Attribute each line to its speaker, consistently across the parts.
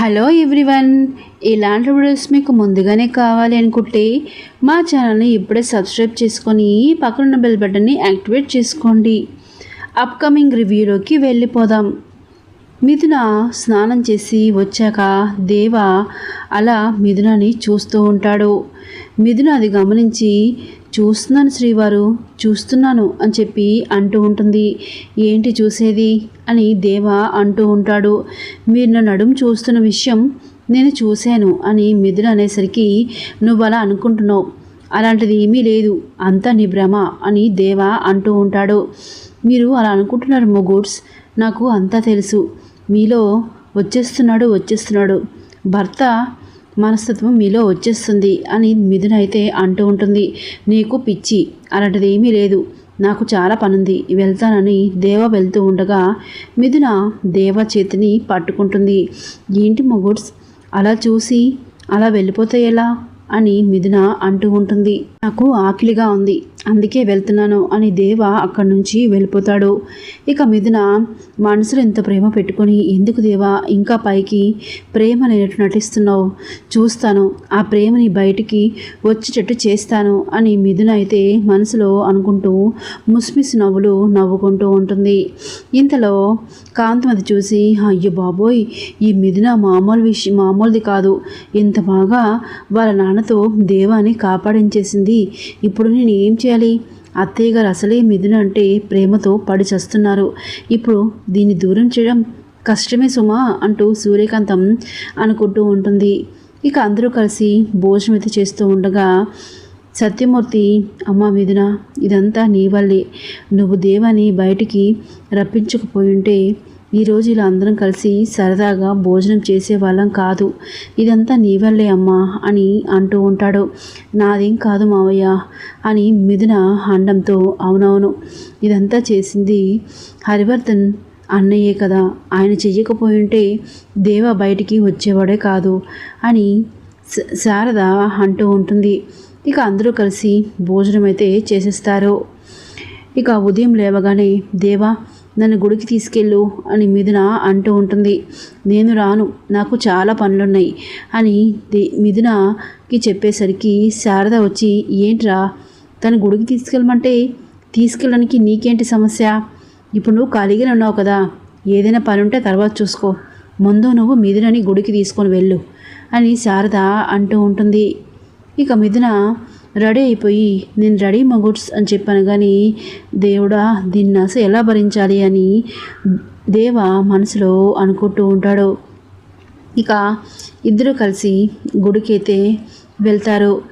Speaker 1: Hello everyone ఇలాంటి videos మీకు ముందుగానే కావాలి అనుకుంటే మా ఛానల్ని ఇప్పుడే సబ్స్క్రైబ్ చేసుకొని పక్కనున్న బెల్ బటన్ని యాక్టివేట్ చేసుకోండి. అప్కమింగ్ రివ్యూలోకి వెళ్ళిపోదాం. మిథున స్నానం చేసి వచ్చాక దేవ అలా మిథునని చూస్తూ ఉంటాడు. మిథున అది గమనించి చూస్తున్నాను శ్రీవారు చూస్తున్నాను అని చెప్పి అంటూ ఉంటుంది. ఏంటి చూసేది? అని దేవ అంటూ ఉంటాడు. మీరు నా నడుము చూస్తున్న విషయం నేను చూశాను అని మిథున అనేసరికి నువ్వు అలా అనుకుంటున్నావు. అలాంటిది ఏమీ లేదు. అంతా నీ భ్రమ అని దేవ అంటూ ఉంటాడు. మీరు అలా అనుకుంటున్నారు మొగూడ్స్. నాకు అంతా తెలుసు. మీలో వచ్చేస్తున్నాడు వచ్చేస్తున్నాడు. భర్త మనస్తత్వం మీలో వచ్చేస్తుంది అని మిథున అయితే అంటూ ఉంటుంది. నీకు పిచ్చి అలాంటిది ఏమీ లేదు. నాకు చాలా పనుంది. వెళ్తానని దేవ వెళ్తూ ఉండగా మిథున దేవ చేతిని పట్టుకుంటుంది. ఏంటి మొగుడ్స్? అలా చూసి అలా వెళ్ళిపోతే ఎలా? అని మిథున అంటూ ఉంటుంది. నాకు ఆకలిగా ఉంది. అందుకే వెళ్తున్నాను అని దేవ అక్కడి నుంచి వెళ్ళిపోతాడు. ఇక మిథున మనసులో ఇంత ప్రేమ పెట్టుకొని ఎందుకు దేవా ఇంకా పైకి ప్రేమ లేనట్టు నటిస్తున్నావు? చూస్తాను. ఆ ప్రేమని బయటికి వచ్చేటట్టు చేస్తాను అని మిథున అయితే మనసులో అనుకుంటూ ముస్మిస్ నవ్వులు నవ్వుకుంటూ ఉంటుంది. ఇంతలో కాంతమది చూసి అయ్యో బాబోయ్ ఈ మిథున మామూలు విషయం మామూలుది కాదు. ఇంత బాగా వాళ్ళ నాన్న నాన్నతో దేవాని కాపాడించేసింది. ఇప్పుడు నేను ఏం చేయాలి? అత్తయ్య గారు అసలే మిథున అంటే ప్రేమతో పడిచస్తున్నారు ఇప్పుడు దీన్ని దూరం చేయడం కష్టమే సుమా అంటూ సూర్యకాంతం అనుకుంటూ ఉంటుంది. ఇక అందరూ కలిసి భోజనం అయితే చేస్తూ ఉండగా సత్యమూర్తి అమ్మ మిథున ఇదంతా నీ వల్లే. నువ్వు దేవాని బయటికి రప్పించకపోయి ఉంటే ఈరోజు ఇలా అందరం కలిసి సరదాగా భోజనం చేసేవాళ్ళం కాదు. ఇదంతా నీ వల్లే అమ్మా అని అంటూ ఉంటాడు. నాదేం కాదు మావయ్య అని మిథున అండంతో అవునవును. ఇదంతా చేసింది హరివర్ధన్ అన్నయ్యే కదా. ఆయన చెయ్యకపోయి ఉంటే దేవ బయటికి వచ్చేవాడే కాదు అని శారద అంటూ ఉంటుంది. ఇక అందరూ కలిసి భోజనం అయితే చేసేస్తారు. ఇక ఉదయం లేవగానే దేవా నన్ను గుడికి తీసుకెళ్ళు అని మిథున అంటూ ఉంటుంది. నేను రాను నాకు చాలా పనులున్నాయి అని మిథునకి చెప్పేసరికి శారద వచ్చి ఏంట్రా తను గుడికి తీసుకెళ్ళమంటే తీసుకెళ్ళడానికి నీకేంటి సమస్య? ఇప్పుడు నువ్వు ఖాళీగానే ఉన్నావు కదా ఏదైనా పని ఉంటే తర్వాత చూసుకో. ముందు నువ్వు మిథునని గుడికి తీసుకొని వెళ్ళు అని శారద అంటూ ఉంటుంది. ఇక మిథున రెడీ అయిపోయి నేను రెడీ మగుడ్స్ అని చెప్పాను. కానీ దేవుడా దీన్ని అసలు ఎలా భరించాలి అని దేవ మనసులో అనుకుంటూ ఉంటాడు. ఇక ఇద్దరు కలిసి గుడికైతే వెళ్తారు.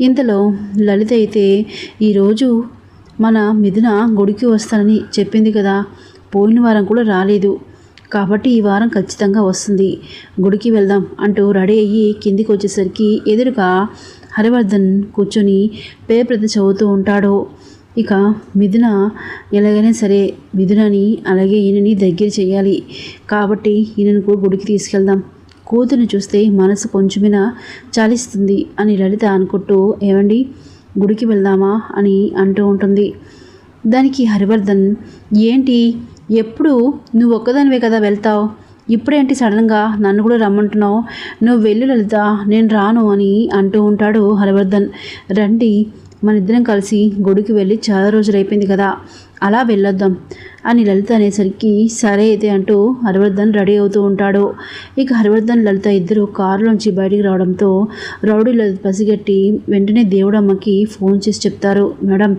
Speaker 1: ఇంతలో లలిత అయితే ఈరోజు మన మిథున గుడికి వస్తానని చెప్పింది కదా పోయిన వారం కూడా రాలేదు. కాబట్టి ఈ వారం ఖచ్చితంగా వస్తుంది. గుడికి వెళ్దాం అంటూ రెడీ అయ్యి కిందికి వచ్చేసరికి ఎదురుగా హరివర్ధన్ కూర్చొని పేపర్ చదువుతూ ఉంటాడు. ఇక మిథున ఎలాగైనా సరే మిథునని అలాగే ఈయనని దగ్గర చేయాలి. కాబట్టి ఈయనను గుడికి తీసుకెళ్దాం. కూతుర్ని చూస్తే మనసు కొంచెమైనా చాలిస్తుంది అని లలిత అనుకుంటూ ఏమండి గుడికి వెళ్దామా అని అంటూ ఉంటుంది. దానికి హరివర్ధన్ ఏంటి ఎప్పుడు నువ్వు ఒక్కదానివే కదా వెళ్తావు? ఇప్పుడేంటి సడన్గా నన్ను కూడా రమ్మంటున్నావు? నువ్వు వెళ్ళు లలిత నేను రాను అని అంటూ ఉంటాడు హరివర్ధన్. రండి మన ఇద్దరం కలిసి గుడికి వెళ్ళి చాలా రోజులు అయిపోయింది కదా. అలా వెళ్ళొద్దాం అని లలిత అనేసరికి సరే అయితే అంటూ హరివర్ధన్ రెడీ అవుతూ ఉంటాడు. ఇక హరివర్ధన్ లలిత ఇద్దరు కారులోంచి బయటికి రావడంతో రౌడీ లలిత పసిగట్టి వెంటనే దేవుడమ్మకి ఫోన్ చేసి చెప్తారు మేడం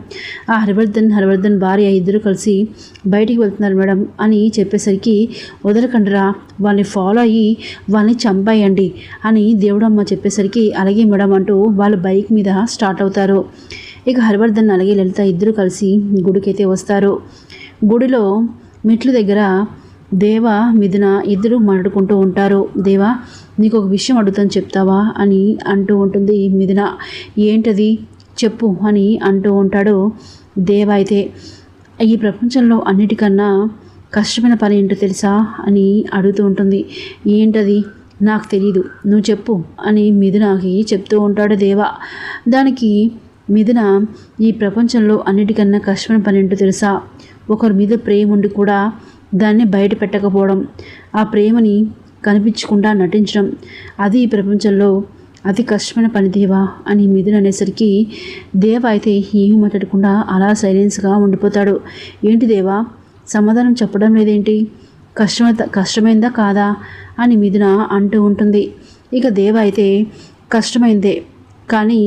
Speaker 1: ఆ హరివర్ధన్ హరివర్ధన్ భార్య ఇద్దరు కలిసి బయటికి వెళ్తున్నారు మేడం అని చెప్పేసరికి వదలకండిరా వాళ్ళని ఫాలో అయ్యి వాళ్ళని చంపేయండి అని దేవుడమ్మ చెప్పేసరికి అలాగే మేడం అంటూ వాళ్ళ బైక్ మీద స్టార్ట్ అవుతారు. ఇక హరివర్ధన్ అలాగే లలిత ఇద్దరు కలిసి గుడికైతే వస్తారు. గుడిలో మెట్లు దగ్గర దేవ మిథున ఇద్దరు మాట్లాడుకుంటూ ఉంటారు. దేవా నీకు ఒక విషయం అడుగుతాను చెప్తావా? అని అంటూ ఉంటుంది మిథున. ఏంటది? చెప్పు అని అంటూ ఉంటాడు దేవ అయితే. ఈ ప్రపంచంలో అన్నిటికన్నా కష్టమైన పని ఏంటో తెలుసా? అని అడుగుతూ ఉంటుంది. ఏంటది? నాకు తెలీదు. నువ్వు చెప్పు అని మిథునకి చెప్తూ ఉంటాడు దేవ. దానికి మిథున ఈ ప్రపంచంలో అన్నిటికన్నా కష్టమైన పని ఏంటో తెలుసా? ఒకరి మీద ప్రేమ ఉండి కూడా దాన్ని బయట పెట్టకపోవడం ఆ ప్రేమని కనిపించకుండా నటించడం అది ఈ ప్రపంచంలో అతి కష్టమైన పని దేవా అని మిథున్ అనేసరికి దేవ అయితే ఏమీ మాట్లాడకుండా అలా సైలెన్స్గా ఉండిపోతాడు. ఏంటి దేవా? సమాధానం చెప్పడం లేదేంటి? కష్టమ కష్టమైందా కాదా? అని మిథున అంటూ ఉంటుంది. ఇక దేవ అయితే కష్టమైందే కానీ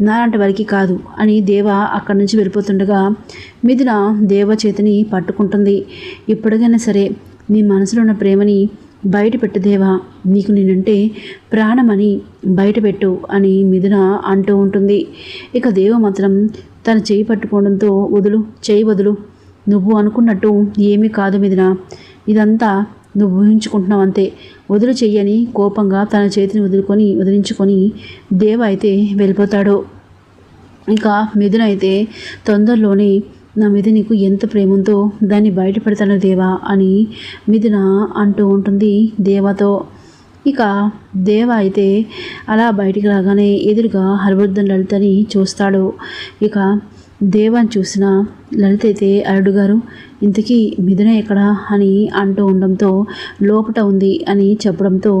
Speaker 1: నాలాంటి వారికి కాదు అని దేవ అక్కడి నుంచి వెళ్ళిపోతుండగా మిథున దేవ చేతిని పట్టుకుంటుంది. ఇప్పటికైనా సరే నీ మనసులో ఉన్న ప్రేమని బయట దేవా నీకు నేనంటే ప్రాణమని బయటపెట్టు అని మిథున అంటూ ఉంటుంది. ఇక దేవ మాత్రం తన చేయి పట్టుకోవడంతో వదులు చేయి వదులు నువ్వు అనుకున్నట్టు ఏమీ కాదు మిథున. ఇదంతా నువ్వు ఊహించుకుంటున్నావు అంతే. వదులు చెయ్యని కోపంగా తన చేతిని వదులుకొని వదిలించుకొని దేవ అయితే వెళ్ళిపోతాడు. ఇంకా మిథున అయితే తొందరలోనే నా మీద నీకు ఎంత ప్రేమ ఉందో దాన్ని బయటపెడతాను దేవా అని మిథున అంటూ ఉంటుంది దేవతో. ఇక దేవ అయితే అలా బయటికి రాగానే ఎదురుగా హరివర్ధన్ లలితని చూస్తాడు. ఇక దేవాన్ని చూసిన లలిత అయితే అరుడు గారు ఇంతకీ మిథున ఎక్కడా అని అంటూ ఉండడంతో లోపట ఉంది అని చెప్పడంతో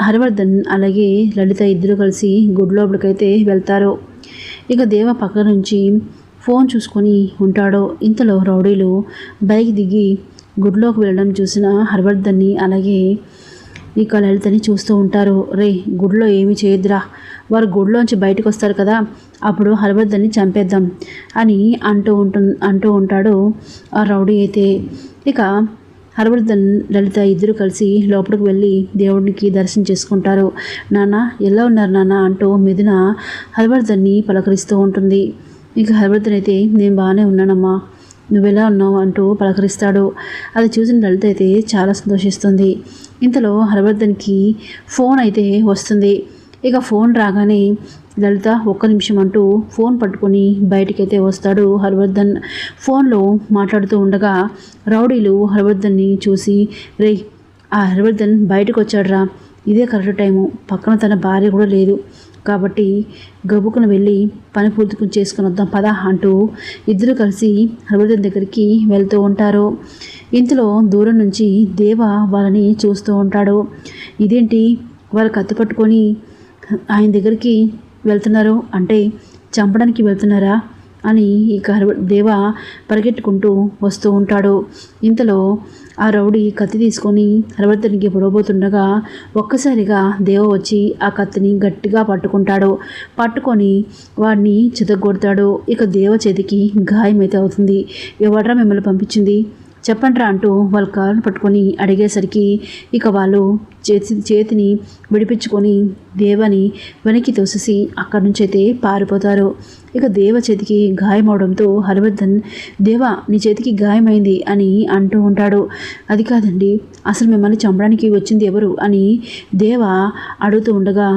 Speaker 1: హరివర్ధన్ అలాగే లలిత ఇద్దరు కలిసి గుడి లోపలికైతే వెళ్తారు. ఇక దేవ పక్క నుంచి ఫోన్ చూసుకొని ఉంటాడో ఇంతలో రౌడీలు బైక్ దిగి గుడిలోకి వెళ్ళడం చూసిన హర్వర్ధన్ని అలాగే ఇక లలితని చూస్తూ ఉంటారు. రే గుడిలో ఏమి చేయొద్దురా. వారు గుడిలోంచి బయటకు వస్తారు కదా. అప్పుడు హరివర్ధన్ని చంపేద్దాం అని అంటూ ఉంటు అంటూ ఉంటాడు ఆ రౌడీ అయితే. ఇక హర్వర్ధన్ లలిత ఇద్దరు కలిసి లోపలికి వెళ్ళి దేవుడికి దర్శనం చేసుకుంటారు. నాన్న ఎలా ఉన్నారు నాన్న? అంటూ మిథున హర్వర్ధన్ని పలకరిస్తూ ఉంటుంది. ఇక హర్వర్ధన్ అయితే నేను బాగానే ఉన్నానమ్మా. నువ్వెలా ఉన్నావు? అంటూ పలకరిస్తాడు. అది చూసిన లలిత అయితే చాలా సంతోషిస్తుంది. ఇంతలో హర్వర్ధన్కి ఫోన్ అయితే వస్తుంది. ఇక ఫోన్ రాగానే లలిత ఒక్క నిమిషం అంటూ ఫోన్ పట్టుకొని బయటికైతే వస్తాడు హర్వర్ధన్. ఫోన్లో మాట్లాడుతూ ఉండగా రౌడీలు హర్వర్ధన్ని చూసి రే ఆ హర్వర్ధన్ బయటకు వచ్చాడురా ఇదే కరెక్ట్ టైము. పక్కన తన భార్య కూడా లేదు. కాబట్టి గబుకును వెళ్ళి పని పూర్తి చేసుకుని వద్దాం పద అంటూ ఇద్దరు కలిసి హరివర్ధన్ దగ్గరికి వెళ్తూ ఉంటారు. ఇంతలో దూరం నుంచి దేవ వాళ్ళని చూస్తూ ఉంటాడు. ఇదేంటి? వాళ్ళు కత్తి పట్టుకొని ఆయన దగ్గరికి వెళ్తున్నారు. అంటే చంపడానికి వెళ్తున్నారా? అని ఇక దేవ పరిగెట్టుకుంటూ వస్తూ ఉంటాడు. ఇంతలో ఆ రౌడీ కత్తి తీసుకొని అరవర్తనికి పొడవబోతుండగా ఒక్కసారిగా దేవ వచ్చి ఆ కత్తిని గట్టిగా పట్టుకుంటాడు. పట్టుకొని వాడిని చితగొడతాడు ఇక దేవ చేతికి గాయమైతే అవుతుంది. ఎవడ్రా మిమ్మల్ని పంపించింది? చెప్పండిరా అంటూ వాళ్ళ కాళ్ళను పట్టుకొని అడిగేసరికి ఇక వాళ్ళు చేతి చేతిని విడిపించుకొని దేవని వెనక్కి తోసేసి అక్కడి నుంచి అయితే పారిపోతారు. ఇక దేవ చేతికి గాయమవడంతో హరివర్ధన్ దేవ నీ చేతికి గాయమైంది అని అంటూ ఉంటాడు. అది కాదండి అసలు మిమ్మల్ని చంపడానికి వచ్చింది ఎవరు? అని దేవ అడుగుతూ ఉండగా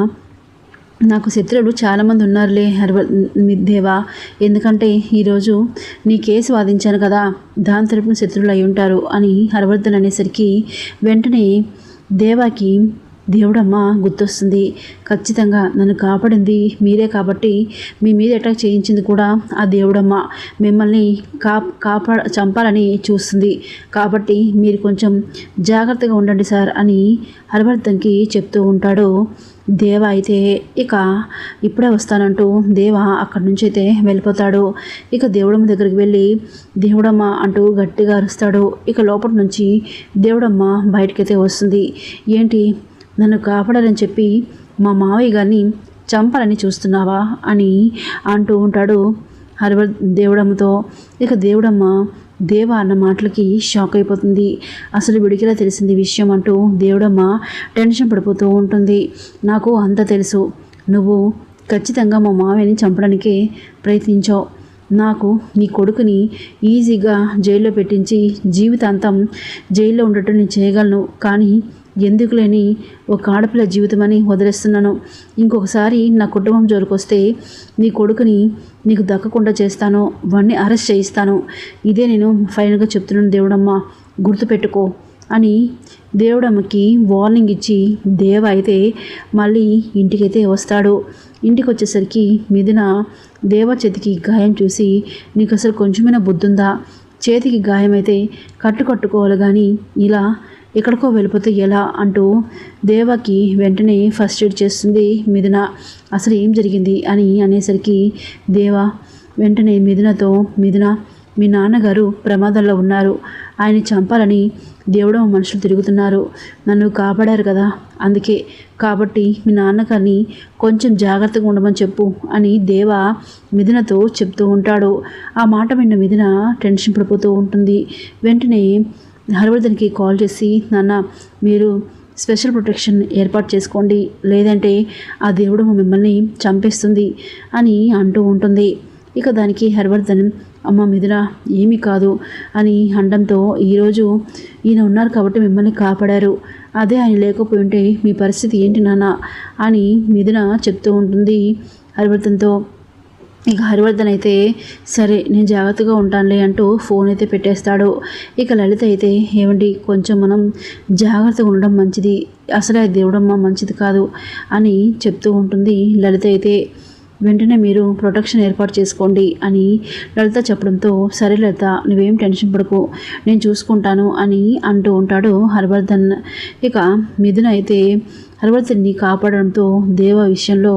Speaker 1: నాకు శత్రువులు చాలామంది ఉన్నారులే హర్వల్ దేవా. ఎందుకంటే ఈరోజు నీ కేసు వాదించాను కదా దాని తరపున శత్రువులు అయి ఉంటారు అని హర్వర్ధన్ అనేసరికి వెంటనే దేవాకి దేవుడమ్మ గుర్తొస్తుంది. ఖచ్చితంగా నన్ను కాపాడింది మీరే కాబట్టి మీ మీద అటాక్ చేయించింది కూడా ఆ దేవుడమ్మ. మిమ్మల్ని కా కాపా చంపాలని చూస్తుంది. కాబట్టి మీరు కొంచెం జాగ్రత్తగా ఉండండి సార్ అని హరివర్ధన్కి చెప్తూ ఉంటాడు. దేవ అయితే ఇక ఇప్పుడే వస్తానంటూ దేవ అక్కడి నుంచి అయితే వెళ్ళిపోతాడు. ఇక దేవుడమ్మ దగ్గరికి వెళ్ళి దేవుడమ్మ అంటూ గట్టిగా అరుస్తాడు. ఇక లోపల నుంచి దేవుడమ్మ బయటకైతే వస్తుంది. ఏంటి? నన్ను కాపాడాలని చెప్పి మా మావయ్య గారిని చంపాలని చూస్తున్నావా అని అంటూ ఉంటాడు హరివర్ దేవుడమ్మతో. ఇక దేవుడమ్మ దేవ అన్న మాటలకి షాక్ అయిపోతుంది. అసలు విడికిలా తెలిసింది విషయం అంటూ దేవుడమ్మ టెన్షన్ పడిపోతూ ఉంటుంది. నాకు అంత తెలుసు. నువ్వు ఖచ్చితంగా మా మావయ్యని చంపడానికే ప్రయత్నించావు నాకు నీ కొడుకుని ఈజీగా జైల్లో పెట్టించి జీవితాంతం జైల్లో ఉండటం నేను చేయగలను. కానీ ఎందుకులేని ఒక ఆడపిల్ల జీవితమని వదిలేస్తున్నాను. ఇంకొకసారి నా కుటుంబం జోరుకొస్తే నీ కొడుకుని నీకు దక్కకుండా చేస్తాను. వాడిని అరెస్ట్ చేయిస్తాను. ఇదే నేను ఫైనల్గా చెప్తున్నాను దేవుడమ్మ. గుర్తుపెట్టుకో అని దేవుడమ్మకి వార్నింగ్ ఇచ్చి దేవ అయితే మళ్ళీ ఇంటికైతే వస్తాడు. ఇంటికి వచ్చేసరికి మిథున దేవ చేతికి గాయం చూసి నీకు అసలు కొంచెమైనా బుద్ధుందా? చేతికి గాయమైతే కట్టుకట్టుకోవాలి కానీ ఇలా ఎక్కడికో వెళ్ళిపోతే ఎలా అంటూ దేవకి వెంటనే ఫస్ట్ ఎయిడ్ చేస్తుంది. మిథున అసలు ఏం జరిగింది? అని అనేసరికి దేవ వెంటనే మిథునతో మిథున మీ నాన్నగారు ప్రమాదంలో ఉన్నారు. ఆయన చంపాలని దేవుడు మనుషులు తిరుగుతున్నారు. నన్ను కాపాడారు కదా. అందుకే కాబట్టి మీ నాన్నగారిని కొంచెం జాగ్రత్తగా ఉండమని చెప్పు అని దేవ మిథునతో చెప్తూ ఉంటాడు. ఆ మాట విన్న మిథున టెన్షన్ పడిపోతూ ఉంటుంది. వెంటనే హర్వర్ధన్కి కాల్ చేసి నాన్న మీరు స్పెషల్ ప్రొటెక్షన్ ఏర్పాటు చేసుకోండి. లేదంటే ఆ దేవుడు మిమ్మల్ని చంపేస్తుంది అని అంటూ ఉంటుంది. ఇక దానికి హర్వర్ధన్ అమ్మ మిథున ఏమీ కాదు అని అండంతో ఈరోజు ఈయన ఉన్నారు కాబట్టి మిమ్మల్ని కాపాడారు. అదే ఆయన లేకపోయి ఉంటే మీ పరిస్థితి ఏంటి నాన్న? అని మిథున చెప్తూ ఉంటుంది హర్వర్ధన్తో. ఇక హరివర్ధన్ అయితే సరే నేను జాగ్రత్తగా ఉంటానులే అంటూ ఫోన్ అయితే పెట్టేస్తాడు. ఇక లలిత అయితే ఏమండి కొంచెం మనం జాగ్రత్తగా ఉండడం మంచిది. అసలే దేవుడమ్మ మంచిది కాదు అని చెప్తూ ఉంటుంది లలిత అయితే. వెంటనే మీరు ప్రొటెక్షన్ ఏర్పాటు చేసుకోండి అని లలిత చెప్పడంతో సరే లలిత నువ్వేం టెన్షన్ పడకు నేను చూసుకుంటాను అని అంటూ ఉంటాడు హర్వర్ధన్. ఇక మిథున అయితే హనుమంతుడిని కాపాడడంతో దేవ విషయంలో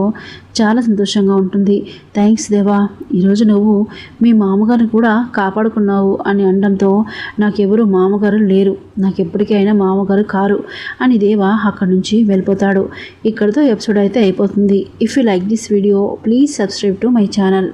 Speaker 1: చాలా సంతోషంగా ఉంటుంది. థ్యాంక్స్ దేవా ఈరోజు నువ్వు మీ మామగారిని కూడా కాపాడుకున్నావు అని అనడంతో నాకెవరు మామగారు లేరు. నాకు ఎప్పటికైనా మామగారు కారు అని దేవా అక్కడి నుంచి వెళ్ళిపోతాడు. ఇక్కడితో ఎపిసోడ్ అయితే అయిపోతుంది. If you like this video please subscribe to my channel